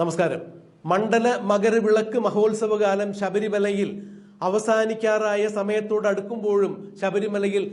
നമസ്കാരം. മണ്ഡല മകരവിളക്ക് മഹോത്സവകാലം ശബരിമലയിൽ അവസാനിക്കാറായ സമയത്തോട് അടുക്കുമ്പോഴും ശബരിമലയിൽ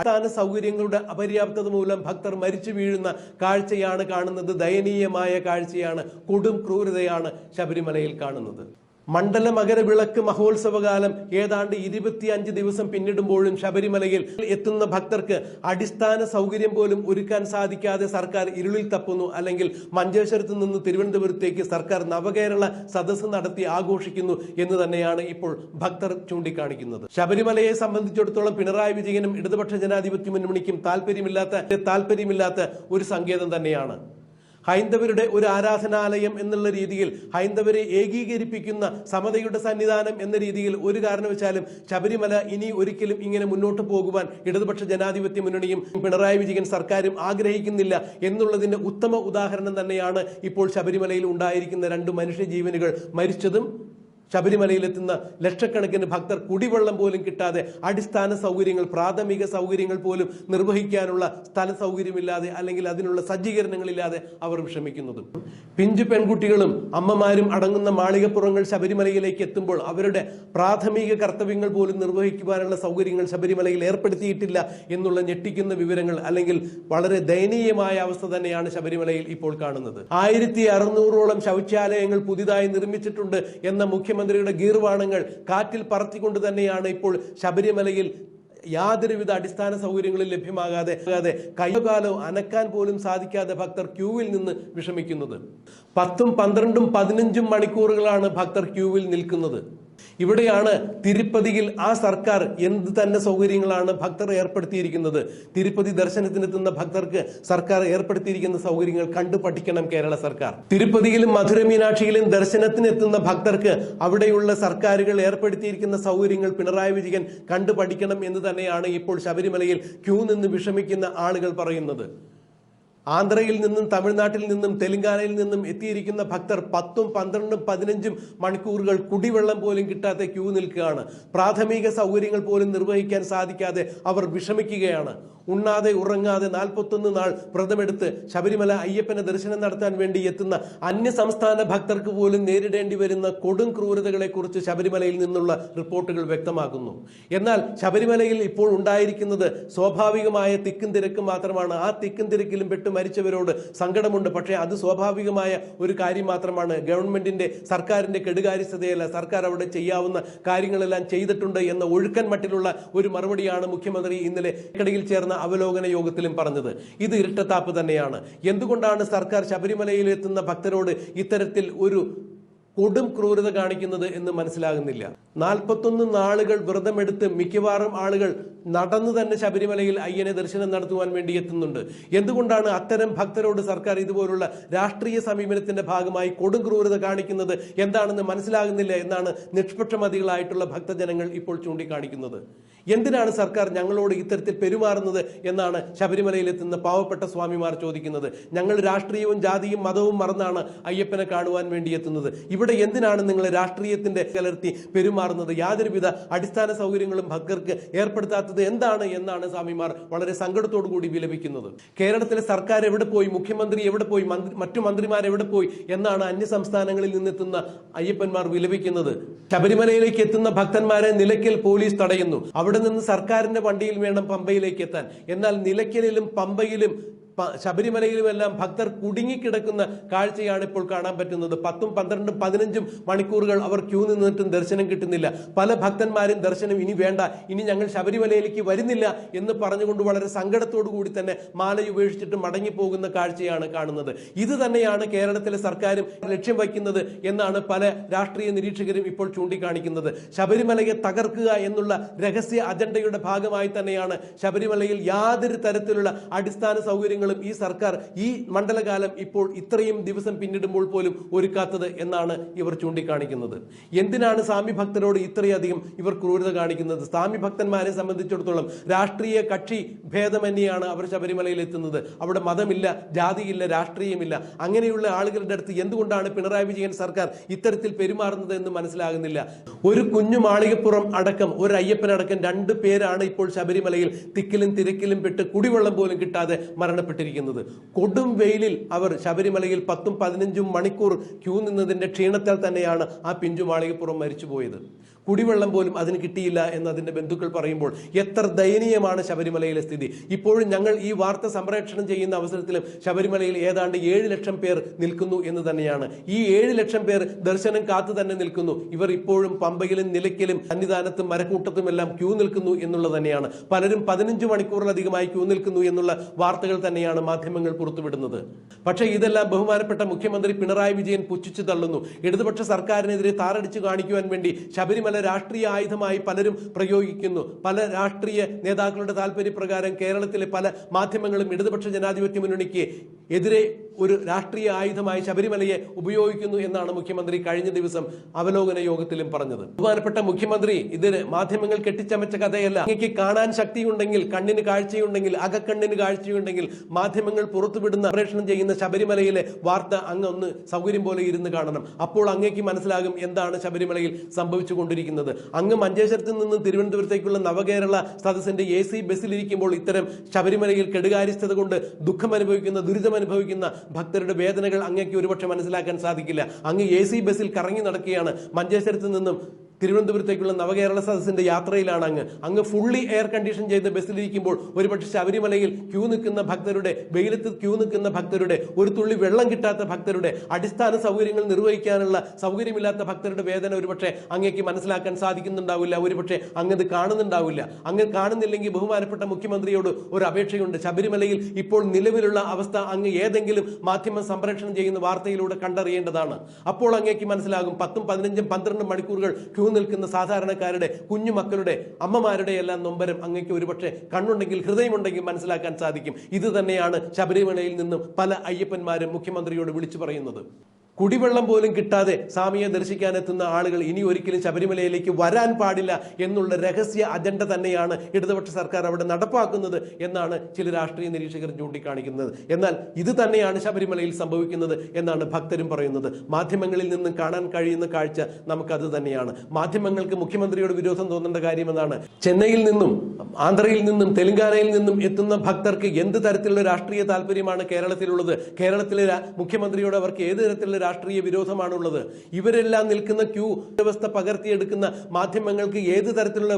അടിസ്ഥാന സൗകര്യങ്ങളുടെ അപര്യാപ്തത മൂലം ഭക്തർ മരിച്ചു വീഴുന്ന കാഴ്ചയാണ് കാണുന്നത്. ദയനീയമായ കാഴ്ചയാണ് കൊടും ക്രൂരതയാണ് ശബരിമലയിൽ കാണുന്നത്. മണ്ഡല മകരവിളക്ക് മഹോത്സവകാലം ഏതാണ്ട് ഇരുപത്തിയഞ്ച് ദിവസം പിന്നിടുമ്പോഴും ശബരിമലയിൽ എത്തുന്ന ഭക്തർക്ക് അടിസ്ഥാന സൗകര്യം പോലും ഒരുക്കാൻ സാധിക്കാതെ സർക്കാർ ഇരുളിൽ തപ്പുന്നു. അല്ലെങ്കിൽ മഞ്ചേശ്വരത്ത് നിന്ന് തിരുവനന്തപുരത്തേക്ക് സർക്കാർ നവകേരള സദസ്സ് നടത്തി ആഘോഷിക്കുന്നു എന്ന് തന്നെയാണ് ഇപ്പോൾ ഭക്തർ ചൂണ്ടിക്കാണിക്കുന്നത്. ശബരിമലയെ സംബന്ധിച്ചിടത്തോളം പിണറായി വിജയനും ഇടതുപക്ഷ ജനാധിപത്യ മുന്നണിക്കും താല്പര്യമില്ലാത്ത താല്പര്യമില്ലാത്ത ഒരു സങ്കേതം തന്നെയാണ്. ഹൈന്ദവരുടെ ഒരു ആരാധനാലയം എന്നുള്ള രീതിയിൽ ഹൈന്ദവരെ ഏകീകരിപ്പിക്കുന്ന സമതയുടെ സന്നിധാനം എന്ന രീതിയിൽ ഒരു കാരണവശാലും ശബരിമല ഇനി ഒരിക്കലും ഇങ്ങനെ മുന്നോട്ട് പോകുവാൻ ഇടതുപക്ഷ ജനാധിപത്യ മുന്നണിയും പിണറായി വിജയൻ സർക്കാരും ആഗ്രഹിക്കുന്നില്ല എന്നുള്ളതിന്റെ ഉത്തമ ഉദാഹരണം തന്നെയാണ് ഇപ്പോൾ ശബരിമലയിൽ ഉണ്ടായിരിക്കുന്ന രണ്ട് മനുഷ്യജീവനുകൾ മരിച്ചതും ശബരിമലയിലെത്തുന്ന ലക്ഷക്കണക്കിന് ഭക്തർ കുടിവെള്ളം പോലും കിട്ടാതെ അടിസ്ഥാന സൗകര്യങ്ങൾ പ്രാഥമിക സൗകര്യങ്ങൾ പോലും നിർവഹിക്കാനുള്ള സ്ഥല സൗകര്യമില്ലാതെ അല്ലെങ്കിൽ അതിനുള്ള സജ്ജീകരണങ്ങളില്ലാതെ അവർ വിഷമിക്കുന്നതും. പിഞ്ചു പെൺകുട്ടികളും അമ്മമാരും അടങ്ങുന്ന മാളികപ്പുറങ്ങൾ ശബരിമലയിലേക്ക് എത്തുമ്പോൾ അവരുടെ പ്രാഥമിക കർത്തവ്യങ്ങൾ പോലും നിർവഹിക്കുവാനുള്ള സൗകര്യങ്ങൾ ശബരിമലയിൽ ഏർപ്പെടുത്തിയിട്ടില്ല എന്നുള്ള ഞെട്ടിക്കുന്ന വിവരങ്ങൾ അല്ലെങ്കിൽ വളരെ ദയനീയമായ അവസ്ഥ തന്നെയാണ് ശബരിമലയിൽ ഇപ്പോൾ കാണുന്നത്. ആയിരത്തി അറുന്നൂറോളം ശൗചാലയങ്ങൾ പുതിയതായി നിർമ്മിച്ചിട്ടുണ്ട് എന്ന മുഖ്യമന്ത്രിയുടെ ഗീർവാണങ്ങൾ കാറ്റിൽ പറത്തിക്കൊണ്ട് തന്നെയാണ് ഇപ്പോൾ ശബരിമലയിൽ യാതൊരുവിധ അടിസ്ഥാന സൗകര്യങ്ങളും ലഭ്യമാകാതെ ആകാതെ കൈകാലോ അനക്കാൻ പോലും സാധിക്കാതെ ഭക്തർ ക്യൂവിൽ നിന്ന് വിഷമിക്കുന്നത്. പത്തും പന്ത്രണ്ടും പതിനഞ്ചും മണിക്കൂറുകളാണ് ഭക്തർ ക്യൂവിൽ നിൽക്കുന്നത്. ഇവിടെയാണ് തിരുപ്പതിയിൽ ആ സർക്കാർ എന്ത് തന്നെ സൗകര്യങ്ങളാണ് ഭക്തർ ഏർപ്പെടുത്തിയിരിക്കുന്നത്. തിരുപ്പതി ദർശനത്തിനെത്തുന്ന ഭക്തർക്ക് സർക്കാർ ഏർപ്പെടുത്തിയിരിക്കുന്ന സൗകര്യങ്ങൾ കണ്ടു പഠിക്കണം കേരള സർക്കാർ. തിരുപ്പതിയിലും മധുര മീനാക്ഷിയിലും ദർശനത്തിനെത്തുന്ന ഭക്തർക്ക് അവിടെയുള്ള സർക്കാരുകൾ ഏർപ്പെടുത്തിയിരിക്കുന്ന സൗകര്യങ്ങൾ പിണറായി വിജയൻ കണ്ടു പഠിക്കണം എന്ന് തന്നെയാണ് ഇപ്പോൾ ശബരിമലയിൽ ക്യൂ നിന്ന് വിഷമിക്കുന്ന ആളുകൾ പറയുന്നത്. ആന്ധ്രയിൽ നിന്നും തമിഴ്നാട്ടിൽ നിന്നും തെലങ്കാനയിൽ നിന്നും എത്തിയിരിക്കുന്ന ഭക്തർ പത്തും പന്ത്രണ്ടും പതിനഞ്ചും മണിക്കൂറുകൾ കുടിവെള്ളം പോലും കിട്ടാതെ ക്യൂ നിൽക്കുകയാണ്. പ്രാഥമിക സൗകര്യങ്ങൾ പോലും നിർവഹിക്കാൻ സാധിക്കാതെ അവർ വിഷമിക്കുകയാണ്. ഉണ്ണാതെ ഉറങ്ങാതെ നാൽപ്പത്തൊന്ന് നാൾ വ്രതമെടുത്ത് ശബരിമല അയ്യപ്പനെ ദർശനം നടത്താൻ വേണ്ടി എത്തുന്ന അന്യ സംസ്ഥാന ഭക്തർക്ക് പോലും നേരിടേണ്ടി വരുന്ന കൊടും ക്രൂരതകളെ കുറിച്ച് ശബരിമലയിൽ നിന്നുള്ള റിപ്പോർട്ടുകൾ വ്യക്തമാക്കുന്നു. എന്നാൽ ശബരിമലയിൽ ഇപ്പോൾ ഉണ്ടായിരിക്കുന്നത് സ്വാഭാവികമായ തിക്കും തിരക്കും മാത്രമാണ്. ആ തിക്കും തിരക്കിലും പെട്ട് മരിച്ചവരോട് സങ്കടമുണ്ട്. പക്ഷേ അത് സ്വാഭാവികമായ ഒരു കാര്യം മാത്രമാണ്. ഗവൺമെന്റിന്റെ സർക്കാരിന്റെ കെടുകാര്യസ്ഥതയല്ല. സർക്കാർ അവിടെ ചെയ്യാവുന്ന കാര്യങ്ങളെല്ലാം ചെയ്തിട്ടുണ്ട് എന്ന ഒഴുക്കൻ മട്ടിലുള്ള ഒരു മറുപടിയാണ് മുഖ്യമന്ത്രി ഇന്നലെ ഇടയിൽ ചേർന്ന അവലോകന യോഗത്തിലും പറഞ്ഞത്. ഇത് ഇരട്ടത്താപ്പ് തന്നെയാണ്. എന്തുകൊണ്ടാണ് സർക്കാർ ശബരിമലയിൽ എത്തുന്ന ഭക്തരോട് ഇത്തരത്തിൽ ഒരു കൊടും ക്രൂരത കാണിക്കുന്നത് എന്ന് മനസ്സിലാകുന്നില്ല. നാൽപ്പത്തൊന്ന് നാളുകൾ വ്രതമെടുത്ത് മിക്കവാറും ആളുകൾ നടന്നു തന്നെ ശബരിമലയിൽ അയ്യനെ ദർശനം നടത്തുവാൻ വേണ്ടി എത്തുന്നുണ്ട്. എന്തുകൊണ്ടാണ് അത്തരം ഭക്തരോട് സർക്കാർ ഇതുപോലുള്ള രാഷ്ട്രീയ സമീപനത്തിന്റെ ഭാഗമായി കൊടും ക്രൂരത കാണിക്കുന്നത്? എന്താണെന്ന് മനസ്സിലാകുന്നില്ല എന്നാണ് നിഷ്പക്ഷമതികളായിട്ടുള്ള ഭക്തജനങ്ങൾ ഇപ്പോൾ ചൂണ്ടിക്കാണിക്കുന്നത്. എന്തിനാണ് സർക്കാർ ഞങ്ങളോട് ഇത്തരത്തിൽ പെരുമാറുന്നത് എന്നാണ് ശബരിമലയിലെത്തുന്ന പാവപ്പെട്ട സ്വാമിമാർ ചോദിക്കുന്നത്. ഞങ്ങൾ രാഷ്ട്രീയവും ജാതിയും മതവും മറന്നാണ് അയ്യപ്പനെ കാണുവാൻ വേണ്ടി എത്തുന്നത്. ഇവിടെ എന്തിനാണ് നിങ്ങൾ രാഷ്ട്രീയത്തിന്റെ കലർത്തി പെരുമാറുന്നത്? യാതൊരുവിധ അടിസ്ഥാന സൗകര്യങ്ങളും ഭക്തർക്ക് ഏർപ്പെടുത്താത്തത് എന്താണ് എന്നാണ് സ്വാമിമാർ വളരെ സങ്കടത്തോടു കൂടി വിലപിക്കുന്നത്. കേരളത്തിലെ സർക്കാർ എവിടെ പോയി? മുഖ്യമന്ത്രി എവിടെ പോയി? മറ്റു മന്ത്രിമാർ എവിടെ പോയി? എന്നാണ് അന്യ സംസ്ഥാനങ്ങളിൽ നിന്നെത്തുന്ന അയ്യപ്പന്മാർ വിലപിക്കുന്നത്. ശബരിമലയിലേക്ക് എത്തുന്ന ഭക്തന്മാരെ നിലയ്ക്കൽ പോലീസ് തടയുന്നു. അവിടെ നിന്ന് സർക്കാരിന്റെ വണ്ടിയിൽ വേണം പമ്പയിലേക്ക് എത്താൻ. എന്നാൽ നിലയ്ക്കലിലും പമ്പയിലും ശബരിമലയിലുമെല്ലാം ഭക്തർ കുടുങ്ങിക്കിടക്കുന്ന കാഴ്ചയാണ് ഇപ്പോൾ കാണാൻ പറ്റുന്നത്. പത്തും പന്ത്രണ്ടും പതിനഞ്ചും മണിക്കൂറുകൾ അവർ ക്യൂ നിന്നിട്ടും ദർശനം കിട്ടുന്നില്ല. പല ഭക്തന്മാരും ദർശനം ഇനി വേണ്ട ഇനി ഞങ്ങൾ ശബരിമലയിലേക്ക് വരുന്നില്ല എന്ന് പറഞ്ഞുകൊണ്ട് വളരെ സങ്കടത്തോടു കൂടി തന്നെ മാല ഉപേക്ഷിച്ചിട്ട് മടങ്ങിപ്പോകുന്ന കാഴ്ചയാണ് കാണുന്നത്. ഇത് തന്നെയാണ് കേരളത്തിലെ സർക്കാരും ലക്ഷ്യം വയ്ക്കുന്നത് എന്നാണ് പല രാഷ്ട്രീയ നിരീക്ഷകരും ഇപ്പോൾ ചൂണ്ടിക്കാണിക്കുന്നത്. ശബരിമലയെ തകർക്കുക എന്നുള്ള രഹസ്യ അജണ്ടയുടെ ഭാഗമായി തന്നെയാണ് ശബരിമലയിൽ യാതൊരു തരത്തിലുള്ള അടിസ്ഥാന സൗകര്യങ്ങളും ഈ സർക്കാർ ഈ മണ്ഡലകാലം ഇപ്പോൾ ഇത്രയും ദിവസം പിന്നിടുമ്പോൾ പോലും ഒരുക്കാത്തത് എന്നാണ് ഇവർ ചൂണ്ടിക്കാണിക്കുന്നത്. എന്തിനാണ് സ്വാമി ഭക്തരോട് ഇത്രയധികം ഇവർ ക്രൂരത കാണിക്കുന്നത്? സ്വാമി ഭക്തന്മാരെ സംബന്ധിച്ചിടത്തോളം രാഷ്ട്രീയ കക്ഷി ഭേദമന്യാണ് അവർ ശബരിമലയിൽ എത്തുന്നത്. അവിടെ മതമില്ല ജാതിയില്ല രാഷ്ട്രീയമില്ല. അങ്ങനെയുള്ള ആളുകളുടെ അടുത്ത് എന്തുകൊണ്ടാണ് പിണറായി വിജയൻ സർക്കാർ ഇത്തരത്തിൽ പെരുമാറുന്നത് എന്ന് മനസ്സിലാകുന്നില്ല. ഒരു കുഞ്ഞു മാളികപ്പുറം അടക്കം ഒരു അയ്യപ്പനടക്കം രണ്ട് പേരാണ് ഇപ്പോൾ ശബരിമലയിൽ തിക്കിലും തിരക്കിലും പെട്ട് കുടിവെള്ളം പോലും കിട്ടാതെ മരണപ്പെട്ടു ഏർപ്പെട്ടിരിക്കുന്നത് കൊടും വെയിലിൽ അവർ ശബരിമലയിൽ പത്തും പതിനഞ്ചും മണിക്കൂർ ക്യൂ നിന്നതിന്റെ ക്ഷീണത്താൽ തന്നെയാണ് ആ പിഞ്ചു മാളികപ്പുറം മരിച്ചുപോയത്. കുടിവെള്ളം പോലും അതിന് കിട്ടിയില്ല എന്ന് അതിന്റെ ബന്ധുക്കൾ പറയുമ്പോൾ എത്ര ദയനീയമാണ് ശബരിമലയിലെ സ്ഥിതി. ഇപ്പോഴും ഞങ്ങൾ ഈ വാർത്ത സംപ്രേക്ഷണം ചെയ്യുന്ന അവസരത്തിലും ശബരിമലയിൽ ഏതാണ്ട് ഏഴ് ലക്ഷം പേർ നിൽക്കുന്നു എന്ന് തന്നെയാണ്. ഈ ഏഴ് ലക്ഷം പേർ ദർശനം കാത്തു തന്നെ നിൽക്കുന്നു. ഇവർ ഇപ്പോഴും പമ്പയിലും നിലയ്ക്കലും സന്നിധാനത്തും മരക്കൂട്ടത്തുമെല്ലാം ക്യൂ നിൽക്കുന്നു എന്നുള്ളത് തന്നെയാണ്. പലരും പതിനഞ്ച് മണിക്കൂറിലധികമായി ക്യൂ നിൽക്കുന്നു എന്നുള്ള വാർത്തകൾ തന്നെയാണ് മാധ്യമങ്ങൾ പുറത്തുവിടുന്നത്. പക്ഷേ ഇതെല്ലാം ബഹുമാനപ്പെട്ട മുഖ്യമന്ത്രി പിണറായി വിജയൻ പുച്ഛിച്ചു തള്ളുന്നു. ഇടതുപക്ഷ സർക്കാരിനെതിരെ താറടിച്ചു കാണിക്കുവാൻ വേണ്ടി ശബരിമല രാഷ്ട്രീയ ആയുധമായി പലരും പ്രയോഗിക്കുന്നു. പല രാഷ്ട്രീയ നേതാക്കളുടെ താല്പര്യപ്രകാരം കേരളത്തിലെ പല മാധ്യമങ്ങളും ഇടതുപക്ഷ ജനാധിപത്യ മുന്നണിക്ക് എതിരെ ഒരു രാഷ്ട്രീയ ആയുധമായി ശബരിമലയെ ഉപയോഗിക്കുന്നു എന്നാണ് മുഖ്യമന്ത്രി കഴിഞ്ഞ ദിവസം അവലോകന യോഗത്തിലും പറഞ്ഞത്. ബഹുമാനപ്പെട്ട മുഖ്യമന്ത്രി ഇതിന് മാധ്യമങ്ങൾ കെട്ടിച്ചമച്ച കഥയല്ല. അങ്ങേക്ക് കാണാൻ ശക്തിയുണ്ടെങ്കിൽ കണ്ണിന് കാഴ്ചയുണ്ടെങ്കിൽ അകക്കണ്ണിന് കാഴ്ചയുണ്ടെങ്കിൽ മാധ്യമങ്ങൾ പുറത്തുവിടുന്ന സംപ്രേഷണം ചെയ്യുന്ന ശബരിമലയിലെ വാർത്ത അങ്ങ് ഒന്ന് സൗകര്യം പോലെ ഇരുന്ന് കാണണം. അപ്പോൾ അങ്ങേക്ക് മനസ്സിലാകും എന്താണ് ശബരിമലയിൽ സംഭവിച്ചുകൊണ്ടിരിക്കുന്നത്. അങ്ങ് മഞ്ചേശ്വരത്ത് നിന്ന് തിരുവനന്തപുരത്തേക്കുള്ള നവകേരള സദസ്സിന്റെ എ സി ബസ്സിലിരിക്കുമ്പോൾ ഇത്തരം ശബരിമലയിൽ കെടുകാര്യസ്ഥത കൊണ്ട് ദുഃഖം അനുഭവിക്കുന്ന ദുരിതം അനുഭവിക്കുന്ന ഭക്തരുടെ വേദനകൾ അങ്ങേക്ക് ഒരുപക്ഷെ മനസ്സിലാക്കാൻ സാധിക്കില്ല. അങ്ങ് എ സി ബസ്സിൽ കറങ്ങി നടക്കുകയാണ്. മഞ്ചേശ്വരത്ത് നിന്നും തിരുവനന്തപുരത്തേക്കുള്ള നവകേരള സദസ്സിന്റെ യാത്രയിലാണ് അങ്ങ്. അങ്ങ് ഫുള്ളി എയർ കണ്ടീഷൻ ചെയ്ത ബസ്സിലിരിക്കുമ്പോൾ ഒരുപക്ഷെ ശബരിമലയിൽ ക്യൂ നിൽക്കുന്ന ഭക്തരുടെ വെയിലത്ത് ക്യൂ നിൽക്കുന്ന ഭക്തരുടെ ഒരു തുള്ളി വെള്ളം കിട്ടാത്ത ഭക്തരുടെ അടിസ്ഥാന സൗകര്യങ്ങൾ നിർവഹിക്കാനുള്ള സൗകര്യമില്ലാത്ത ഭക്തരുടെ വേദന ഒരുപക്ഷെ അങ്ങേക്ക് മനസ്സിലാക്കാൻ സാധിക്കുന്നുണ്ടാവില്ല. ഒരുപക്ഷെ അങ്ങ് ഇത് കാണുന്നുണ്ടാവില്ല. അങ്ങ് കാണുന്നില്ലെങ്കിൽ ബഹുമാനപ്പെട്ട മുഖ്യമന്ത്രിയോട് ഒരു അപേക്ഷയുണ്ട്. ശബരിമലയിൽ ഇപ്പോൾ നിലവിലുള്ള അവസ്ഥ അങ്ങ് ഏതെങ്കിലും മാധ്യമം സംപ്രേഷണം ചെയ്യുന്ന വാർത്തയിലൂടെ കണ്ടറിയേണ്ടതാണ്. അപ്പോൾ അങ്ങേക്ക് മനസ്സിലാകും പത്തും പതിനഞ്ചും പന്ത്രണ്ടും മണിക്കൂറുകൾ ക്യൂ നിൽക്കുന്ന സാധാരണക്കാരുടെ കുഞ്ഞുമക്കളുടെ അമ്മമാരുടെ എല്ലാം നൊമ്പരം അങ്ങേക്ക് ഒരുപക്ഷെ കണ്ണുണ്ടെങ്കിൽ ഹൃദയമുണ്ടെങ്കിൽ മനസ്സിലാക്കാൻ സാധിക്കും. ഇത് തന്നെയാണ് ശബരിമലയിൽ നിന്നും പല അയ്യപ്പന്മാരും മുഖ്യമന്ത്രിയോട് വിളിച്ചു പറയുന്നത്. കുടിവെള്ളം പോലും കിട്ടാതെ സ്വാമിയെ ദർശിക്കാൻ എത്തുന്ന ആളുകൾ ഇനി ഒരിക്കലും ശബരിമലയിലേക്ക് വരാൻ പാടില്ല എന്നുള്ള രഹസ്യ അജണ്ട തന്നെയാണ് ഇടതുപക്ഷ സർക്കാർ അവിടെ നടപ്പാക്കുന്നത് എന്നാണ് ചില രാഷ്ട്രീയ നിരീക്ഷകർ ചൂണ്ടിക്കാണിക്കുന്നത്. എന്നാൽ ഇത് തന്നെയാണ് ശബരിമലയിൽ സംഭവിക്കുന്നത് എന്നാണ് ഭക്തരും പറയുന്നത്. മാധ്യമങ്ങളിൽ നിന്നും കാണാൻ കഴിയുന്ന കാഴ്ച നമുക്കത് തന്നെയാണ്. മാധ്യമങ്ങൾക്ക് മുഖ്യമന്ത്രിയോട് വിരോധം തോന്നേണ്ട കാര്യമെന്നാണ് ചെന്നൈയിൽ നിന്നും ആന്ധ്രയിൽ നിന്നും തെലങ്കാനയിൽ നിന്നും എത്തുന്ന ഭക്തർക്ക് എന്ത് തരത്തിലുള്ള രാഷ്ട്രീയ താല്പര്യമാണ് കേരളത്തിലുള്ളത്? കേരളത്തിലെ മുഖ്യമന്ത്രിയോട് അവർക്ക് ഏത് തരത്തിലുള്ള രാഷ്ട്രീയ വിരോധമാണുള്ളത്. ഇവരെല്ലാം നിൽക്കുന്ന ക്യൂ വ്യവസ്ഥ പകർത്തിയെടുക്കുന്ന മാധ്യമങ്ങൾക്ക് ഏത് തരത്തിലുള്ള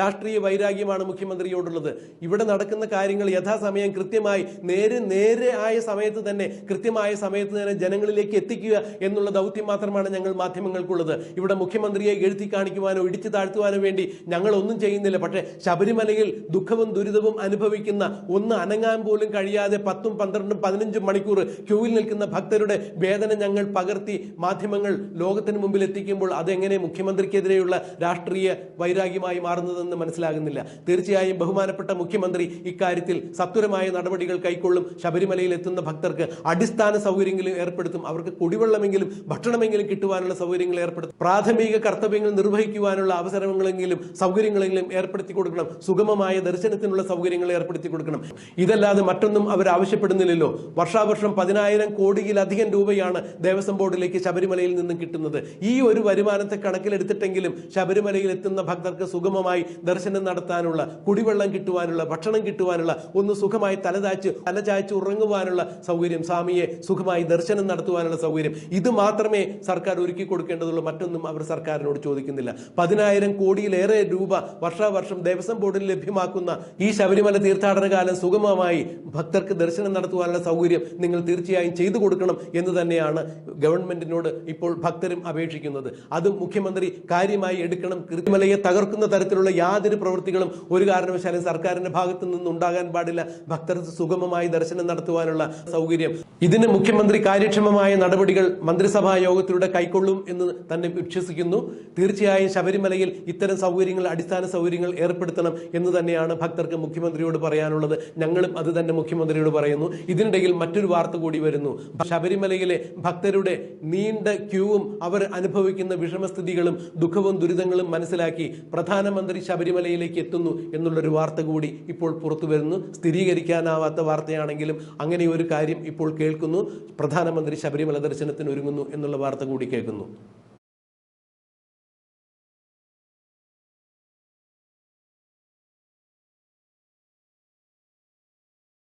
രാഷ്ട്രീയ വൈരാഗ്യമാണ് മുഖ്യമന്ത്രിയോടുള്ളത്? ഇവിടെ നടക്കുന്ന കാര്യങ്ങൾ യഥാസമയം കൃത്യമായി നേരെ നേരെ ആയ സമയത്ത് തന്നെ കൃത്യമായ സമയത്ത് തന്നെ ജനങ്ങളിലേക്ക് എത്തിക്കുക എന്നുള്ള ദൗത്യം മാത്രമാണ് ഞങ്ങൾ മാധ്യമങ്ങൾക്കുള്ളത്. ഇവിടെ മുഖ്യമന്ത്രിയെ എഴുത്തി കാണിക്കുവാനോ ഇടിച്ചു താഴ്ത്തുവാനോ വേണ്ടി ഞങ്ങൾ ഒന്നും ചെയ്യുന്നില്ല. പക്ഷേ ശബരിമലയിൽ ദുഃഖവും ദുരിതവും അനുഭവിക്കുന്ന ഒന്ന് അനങ്ങാൻ പോലും കഴിയാതെ പത്തും പന്ത്രണ്ടും പതിനഞ്ചും മണിക്കൂർ ക്യൂവിൽ നിൽക്കുന്ന ഭക്തരുടെ വേദന ഞങ്ങൾ പകർത്തി മാധ്യമങ്ങൾ ലോകത്തിന് മുമ്പിൽ എത്തിക്കുമ്പോൾ അതെങ്ങനെ മുഖ്യമന്ത്രിക്കെതിരെയുള്ള രാഷ്ട്രീയ വൈരാഗ്യമായി മാറുന്നതെന്ന് മനസ്സിലാകുന്നില്ല. തീർച്ചയായും ബഹുമാനപ്പെട്ട മുഖ്യമന്ത്രി ഇക്കാര്യത്തിൽ സത്വരമായ നടപടികൾ കൈക്കൊള്ളും. ശബരിമലയിൽ എത്തുന്ന ഭക്തർക്ക് അടിസ്ഥാന സൗകര്യങ്ങളും ഏർപ്പെടുത്തും. അവർക്ക് കുടിവെള്ളമെങ്കിലും ഭക്ഷണമെങ്കിലും കിട്ടുവാനുള്ള സൗകര്യങ്ങൾ ഏർപ്പെടുത്തും. പ്രാഥമിക കർത്തവ്യങ്ങൾ നിർവഹിക്കുവാനുള്ള അവസരങ്ങളെങ്കിലും സൗകര്യങ്ങളെങ്കിലും ഏർപ്പെടുത്തി കൊടുക്കണം. സുഗമമായ ദർശനത്തിനുള്ള സൗകര്യങ്ങൾ ഏർപ്പെടുത്തി കൊടുക്കണം. ഇതല്ലാതെ മറ്റൊന്നും അവർ ആവശ്യപ്പെടുന്നില്ലല്ലോ വർഷാവർഷം പതിനായിരം കോടിയിലധികം രൂപയാണ് ദേവസ്വം ബോർഡിലേക്ക് ശബരിമലയിൽ നിന്നും കിട്ടുന്നത്. ഈ ഒരു വരുമാനത്തെ കണക്കിലെടുത്തിട്ടെങ്കിലും ശബരിമലയിൽ എത്തുന്ന ഭക്തർക്ക് സുഗമമായി ദർശനം നടത്താനുള്ള കുടിവെള്ളം കിട്ടുവാനുള്ള ഭക്ഷണം കിട്ടുവാനുള്ള ഒന്ന് സുഖമായി തലതാച്ച് തലചായ്ച്ച് ഉറങ്ങുവാനുള്ള സൗകര്യം സ്വാമിയെ സുഖമായി ദർശനം നടത്തുവാനുള്ള സൗകര്യം. ഇത് മാത്രമേ സർക്കാർ ഒരുക്കി കൊടുക്കേണ്ടതുള്ളൂ. മറ്റൊന്നും അവർ സർക്കാരിനോട് ചോദിക്കുന്നില്ല. പതിനായിരം കോടിയിലേറെ രൂപ വർഷാവർഷം ദേവസ്വം ബോർഡിൽ ലഭ്യമാക്കുന്ന ഈ ശബരിമല തീർത്ഥാടന കാലം സുഗമമായി ഭക്തർക്ക് ദർശനം നടത്തുവാനുള്ള സൗകര്യം നിങ്ങൾ തീർച്ചയായും ചെയ്തു കൊടുക്കണം എന്ന് തന്നെയാണ് ഗവൺമെന്റിനോട് ഇപ്പോൾ ഭക്തരും അപേക്ഷിക്കുന്നത്. അത് മുഖ്യമന്ത്രി കാര്യമായി എടുക്കണം. കൃത്യമലയെ തകർക്കുന്ന തരത്തിലുള്ള യാതൊരു പ്രവൃത്തികളും ഒരു കാരണവശാലും സർക്കാരിന്റെ ഭാഗത്തു നിന്ന് ഉണ്ടാകാൻ പാടില്ല. ഭക്തർക്ക് സുഗമമായി ദർശനം നടത്തുവാനുള്ള സൗകര്യം. ഇതിന് മുഖ്യമന്ത്രി കാര്യക്ഷമമായ നടപടികൾ മന്ത്രിസഭാ യോഗത്തിലൂടെ കൈക്കൊള്ളും എന്ന് തന്നെ വിശ്വസിക്കുന്നു. തീർച്ചയായും ശബരിമലയിൽ ഇത്തരം സൗകര്യങ്ങൾ അടിസ്ഥാന സൗകര്യങ്ങൾ ഏർപ്പെടുത്തണം എന്ന് തന്നെയാണ് ഭക്തർക്ക് മുഖ്യമന്ത്രിയോട് പറയാനുള്ളത്. ഞങ്ങളും അത് തന്നെ മുഖ്യമന്ത്രിയോട് പറയുന്നു. ഇതിനിടയിൽ മറ്റൊരു വാർത്ത കൂടി വരുന്നു. ശബരിമലയിലെ ഭക്തരുടെ നീണ്ട ക്യൂവും അവർ അനുഭവിക്കുന്ന വിഷമസ്ഥിതികളും ദുഃഖവും ദുരിതങ്ങളും മനസ്സിലാക്കി പ്രധാനമന്ത്രി ശബരിമലയിലേക്ക് എത്തുന്നു എന്നുള്ളൊരു വാർത്ത കൂടി ഇപ്പോൾ പുറത്തു വരുന്നു. സ്ഥിരീകരിക്കാനാവാത്ത വാർത്തയാണെങ്കിലും അങ്ങനെ ഒരു കാര്യം ഇപ്പോൾ കേൾക്കുന്നു. പ്രധാനമന്ത്രി ശബരിമല ദർശനത്തിന് ഒരുങ്ങുന്നു എന്നുള്ള വാർത്ത കൂടി കേൾക്കുന്നു.